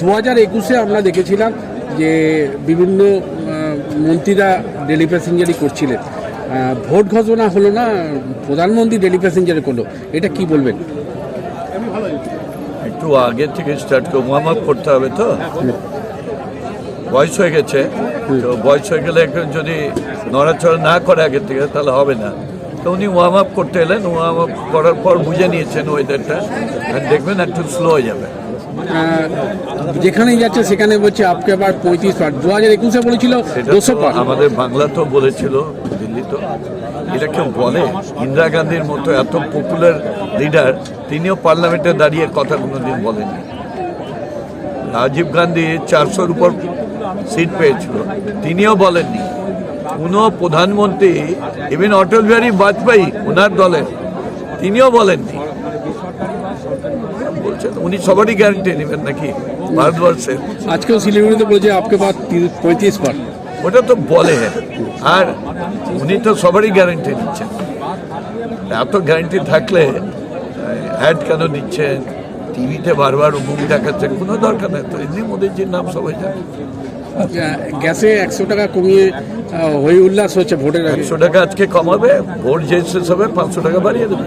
দু হাজার একুশে আমরা দেখেছিলাম যে বিভিন্ন মন্ত্রীরা ডেলি প্যাসেঞ্জারি করছিলেন। ভোট ঘোষণা হলো না প্রধানমন্ত্রী ডেলি প্যাসেঞ্জারি করল। এটা কি বলবেন? একটু আগে থেকে স্টার্ট করে ওয়ার্ম আপ করতে হবে তো? বয়স হয়ে গেছে। তো বয়স হয়ে গেলে যদি নড়াচড়া না করে আগের থেকে তাহলে হবে না। তো উনি ওয়ার্ম আপ করতে এলেন। ওয়ার্ম আপ করার পর বুঝে নিয়েছেন ওয়েদারটা আর দেখবেন একটু স্লো হয়ে যাবে। যেখানেই যাচ্ছে সেখানে বলছে আপকে আবার পঁয়ত্রিশ পার দু হাজার একুশে বলেছিল দুশো পার আমাদের বাংলা তো বলেছিল দিল্লি তো। এটা কেউ বলে? ইন্দিরা গান্ধীর মতো এত পপুলার লিডার তিনিও পার্লামেন্টে দাঁড়িয়ে কথা কোনোদিন বলেননি। রাজীব গান্ধী চারশোর উপর সিট পেয়েছিল তিনিও বলেননি। কোনো প্রধানমন্ত্রী ইভেন অটল বিহারী বাজপেয়ী ওনার দলের তিনিও বলেননি। বলছেন উনি সবারই গ্যারান্টি নেবেন নাকি ভারতবর্ষের? আজকেও শিলিগুড়িতে বলেছে আপকে পার পঁয়ত্রিশ পার ওটা তো বলে। আর উনি তো সবারই গ্যারান্টি দিচ্ছেন এত গ্যারান্টি থাকলে অ্যাড কেন দিচ্ছেন টিভিতে বারবার মুখ দেখাচ্ছেন কোনো দরকার নেই। তো এমনি মোদিজির নাম সবাই জানে। গ্যাসে একশো টাকা কমিয়ে হই উল্লাস হচ্ছে ভোটের একশো টাকা আজকে কমাবে ভোট যে শেষ হবে পাঁচশো টাকা বাড়িয়ে দেবে।